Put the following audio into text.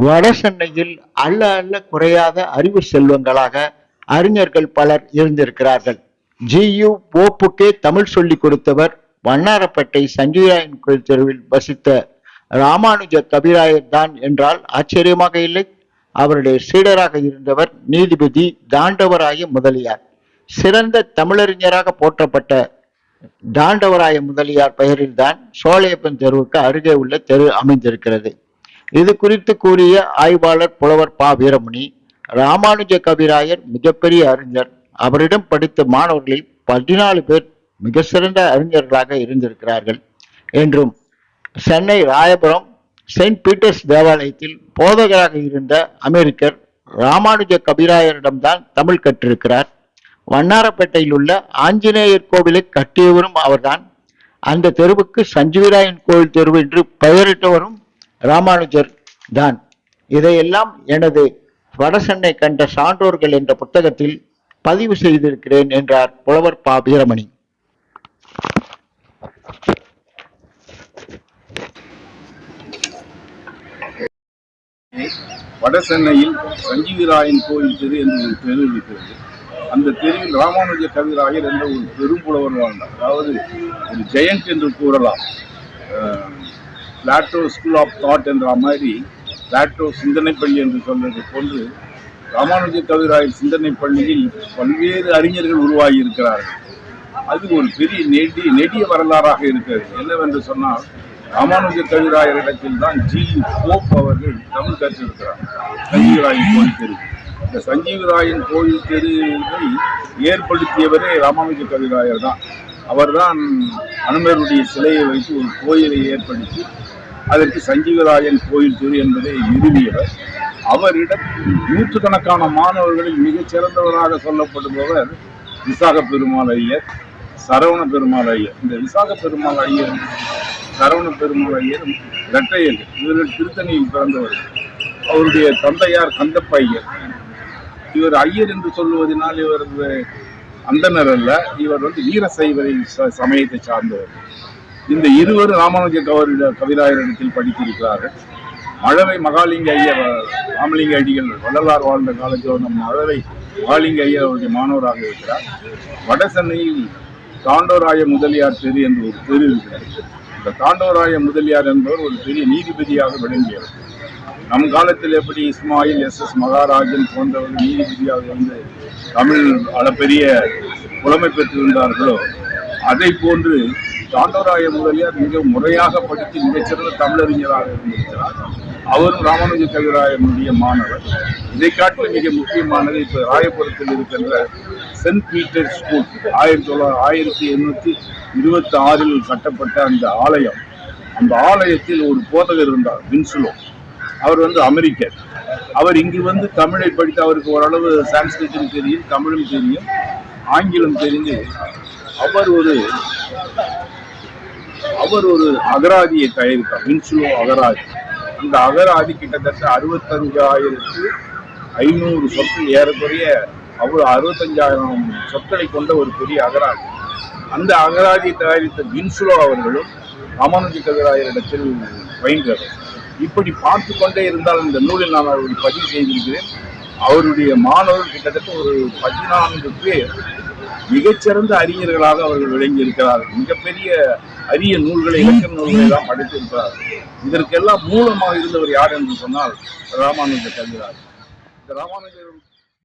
வட சென்னையில் அல்ல அல்ல குறையாத அறிவு செல்வங்களாக அறிஞர்கள் பலர் இருந்திருக்கிறார்கள். ஜியு போப்புக்கே தமிழ் சொல்லிக் கொடுத்தவர் வண்ணாரப்பேட்டை சஞ்சீராயன் கோயில் தெருவில் வசித்த ராமானுஜ கபிராயர் தான் என்றால் ஆச்சரியமாக இல்லை. அவருடைய சீடராக இருந்தவர் நீதிபதி தாண்டவராய முதலியார். சிறந்த தமிழறிஞராக போற்றப்பட்ட தாண்டவராய முதலியார் பெயரில்தான் சோழையப்பன் தெருவுக்கு அருகே உள்ள தெரு அமைந்திருக்கிறது. இது குறித்து கூறிய ஆய்வாளர் புலவர் பா. வீரமணி ராமானுஜ கவிராயர் மிகப்பெரிய அறிஞர். அவரிடம் படித்த மாணவர்களில் பதினாலு பேர் மிக சிறந்த அறிஞர்களாக இருந்திருக்கிறார்கள் என்றும் சென்னை ராயபுரம் செயின்ட் பீட்டர்ஸ் தேவாலயத்தில் போதகராக இருந்த அமெரிக்கர் ராமானுஜ கபிராயரிடம்தான் தமிழ் கற்றிருக்கிறார். வண்ணாரப்பேட்டையில் உள்ள ஆஞ்சநேயர் கோவிலை கட்டியவரும் அவர்தான். அந்த தெருவுக்கு சஞ்சீவராயன் கோவில் தெருவு என்று பெயரிட்டவரும் ராமானுஜர் தான். இதையெல்லாம் எனது வடசென்னை கண்ட சான்றோர்கள் என்ற புத்தகத்தில் பதிவு செய்திருக்கிறேன் என்றார் புலவர் பா. வீரமணி. வட சென்னையில் சஞ்சீவிராயன் கோயில் தெரு என்று ஒரு தெரு இருக்கிறது. அந்த தெருவில் ராமானுஜ கவிராயர் என்ற ஒரு பெரும்புலவர் வாழ்ந்தார். அதாவது ஒரு ஜெயண்ட் என்று கூறலாம். பிளாட்டோ ஸ்கூல் ஆஃப் தாட் என்ற மாதிரி பிளாட்டோ சிந்தனை பள்ளி என்று சொல்வது போன்று ராமானுஜ கவிராயர் சிந்தனை பள்ளியில் பல்வேறு அறிஞர்கள் உருவாகி இருக்கிறார்கள். அது ஒரு பெரிய நெடி நெடிய வரலாறாக இருக்கிறது. என்னவென்று சொன்னால் ராமானுஜ கவிராயரிடத்தில் தான் ஜி. போப் அவர்கள் தமிழ் கற்றிருக்கிறார். சஞ்சீவராயன் கோயில் தெரு. இந்த சஞ்சீவராயன் கோயில் தெருவை ஏற்படுத்தியவரே ராமானுஜ கவிராயர் தான். அவர்தான் அனுமருடைய சிலையை வைத்து ஒரு கோயிலை ஏற்படுத்தி அதற்கு சஞ்சீவராயன் கோயில் தெரு என்பதை நிறுவியவர். அவரிடம் நூற்றுக்கணக்கான மாணவர்களில் மிகச் சிறந்தவராக சொல்லப்படுபவர் விசாக பெருமாள் ஐயர் சரவண பெருமாள் ஐயர். இந்த விசாக பெருமாள் ஐயர் சரவண பெருமாள் ஐயர் இரட்டையர் இவர்கள் திருத்தணியில் பிறந்தவர் அவருடைய தந்தையார் கந்தப்ப ஐயர். இவர் ஐயர் என்று சொல்லுவதனால் இவர் அந்தனர் அல்ல இவர் வந்து வீரசைவரை ச- சமயத்தை சார்ந்தவர். இந்த இருவர் ராமானுஜ கவரி கவிராயரிடத்தில் படித்திருக்கிறார்கள். மழவை மகாலிங்க ஐயர் ராமலிங்க அடிகள் வள்ளலார் வாழ்ந்த காலத்தில் நம் மழவை மகாலிங்க ஐயர் அவருடைய மாணவராக இருக்கிறார். வட சென்னையில் தாண்டோராய முதலியார் தெரு என்று ஒரு தெரு இருக்கிறார் இந்த தாண்டோராய முதலியார் என்பவர் ஒரு பெரிய நீதிபதியாக விளங்கியவர். நம் காலத்தில் எப்படி இஸ்மாயில் எஸ் எஸ் மகாராஜன் போன்றவர்கள் நீதிபதியாக வந்து தமிழ் அளப்பெரிய புலமை பெற்றிருந்தார்களோ அதை போன்று தாண்டவராய முதலியார் மிக முறையாக படித்து மிகச்சிறந்த தமிழறிஞராக இருந்திருக்கிறார். அவரும் ராமானுஜ கவிராயனுடைய மாணவர். இதை காட்டிலும் மிக முக்கியமானது இப்போ ராயபுரத்தில் இருக்கின்ற சென்ட் பீட்டர் ஸ்கூல் ஆயிரத்தி தொள்ளாயிரத்தி ஆயிரத்தி எண்ணூற்றி இருபத்தி ஆறில் கட்டப்பட்ட அந்த ஆலயம். அந்த ஆலயத்தில் ஒரு போதகர் இருந்தார் வின்சுலோ. அவர் வந்து அமெரிக்கர். அவர் இங்கு வந்து தமிழை படித்து அவருக்கு ஓரளவு சான்ஸ்கிரிட்டும் தெரியும் தமிழும் தெரியும் ஆங்கிலம் தெரிந்து அவர் ஒரு அவர் ஒரு அகராதியை தயாரித்தார் வின்சுலோ அகராதி. அந்த அகராதி கிட்டத்தட்ட அறுபத்தஞ்சாயிரத்து ஐநூறு சொற்கள் ஏறக்குறைய அவ்வளோ அறுபத்தஞ்சாயிரம் சொற்களை கொண்ட ஒரு பெரிய அகராதி. அந்த அகராதி தயாரித்த வின்சுலோ அவர்களும் ராமானுஜ கதிராயரிடத்தில் பயின்றவர் இப்படி பார்த்து கொண்டே இருந்தால் இந்த நூலில் நான் அவருடைய பதிவு செய்திருக்கிறேன். அவருடைய மாணவர் கிட்டத்தட்ட ஒரு பதினான்கு பேர் மிகச்சிறந்த அறிஞர்களாக அவர்கள் விளங்கி இருக்கிறார்கள் மிகப்பெரிய அரிய நூல்களை இலக்கண நூல்களை எல்லாம் படைத்திருக்கிறார்கள் இதற்கெல்லாம் மூலமாக இருந்தவர் யார் என்று சொன்னால் ராமானுஜ கவிராஜ் இந்த ராமானுஜர்